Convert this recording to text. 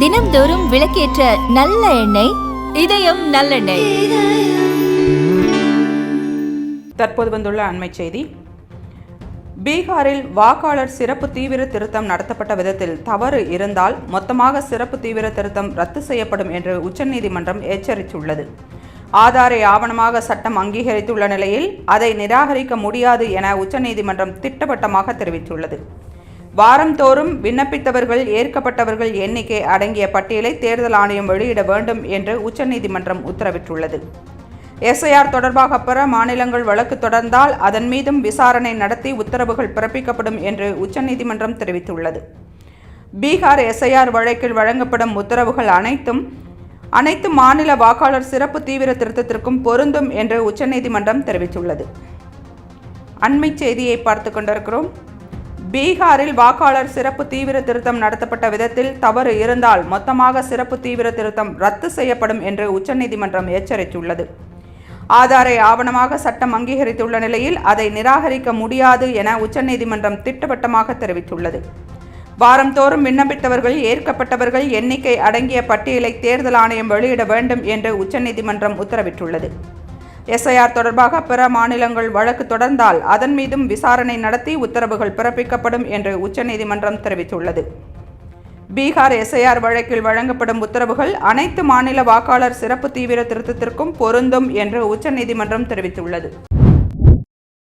தினம்தோறும் விளக்கேற்ற நல்ல எண்ணெய் இதயம் நல்லெண்ணெய். தற்போது வந்துள்ள அண்மை செய்தி. பீகாரில் வாக்காளர் சிறப்பு தீவிர திருத்தம் நடத்தப்பட்ட விதத்தில் தவறு இருந்தால் மொத்தமாக சிறப்பு தீவிர திருத்தம் ரத்து செய்யப்படும் என்று உச்சநீதிமன்றம் எச்சரித்துள்ளது. ஆதாரை ஆவணமாக சட்டம் அங்கீகரித்துள்ள நிலையில் அதை நிராகரிக்க முடியாது என உச்சநீதிமன்றம் திட்டவட்டமாக தெரிவித்துள்ளது. வாரந்தோறும் விண்ணப்பித்தவர்கள் ஏற்கப்பட்டவர்கள் எண்ணிக்கை அடங்கிய பட்டியலை தேர்தல் ஆணையம் வெளியிட வேண்டும் என்று உச்சநீதிமன்றம் உத்தரவிட்டுள்ளது. எஸ்ஐஆர் தொடர்பாக பிற மாநிலங்கள் வழக்கு தொடர்ந்தால் அதன் மீதும் விசாரணை நடத்தி உத்தரவுகள் பிறப்பிக்கப்படும் என்று உச்சநீதிமன்றம் தெரிவித்துள்ளது. பீகார் எஸ்ஐஆர் வழக்கில் வழங்கப்படும் உத்தரவுகள் அனைத்தும் அனைத்து மாநில வாக்காளர் சிறப்பு தீவிர திருத்தத்திற்கும் பொருந்தும் என்று உச்சநீதிமன்றம் தெரிவித்துள்ளது. அண்மை செய்தியை பார்த்து கொண்டிருக்கிறோம். பீகாரில் வாக்காளர் சிறப்பு தீவிர திருத்தம் நடத்தப்பட்ட விதத்தில் தவறு இருந்தால் மொத்தமாக சிறப்பு தீவிர திருத்தம் ரத்து செய்யப்படும் என்று உச்சநீதிமன்றம் எச்சரித்துள்ளது. ஆதாரை ஆவணமாக சட்டம் அங்கீகரித்துள்ள நிலையில் அதை நிராகரிக்க முடியாது என உச்சநீதிமன்றம் திட்டவட்டமாக தெரிவித்துள்ளது. வாரந்தோறும் விண்ணப்பித்தவர்கள் ஏற்கப்பட்டவர்கள் எண்ணிக்கை அடங்கிய பட்டியலை தேர்தல் ஆணையம் வெளியிட வேண்டும் என்று உச்சநீதிமன்றம் உத்தரவிட்டுள்ளது. எஸ்ஐஆர் தொடர்பாக பிற மாநிலங்கள் வழக்கு தொடர்ந்தால் அதன் மீதும் விசாரணை நடத்தி உத்தரவுகள் பிறப்பிக்கப்படும் என்று உச்சநீதிமன்றம் தெரிவித்துள்ளது. பீகார் எஸ்ஐஆர் வழக்கில் வழங்கப்படும் உத்தரவுகள் அனைத்து மாநில வாக்காளர் சிறப்பு தீவிர திருத்தத்திற்கும் பொருந்தும் என்று உச்சநீதிமன்றம் தெரிவித்துள்ளது.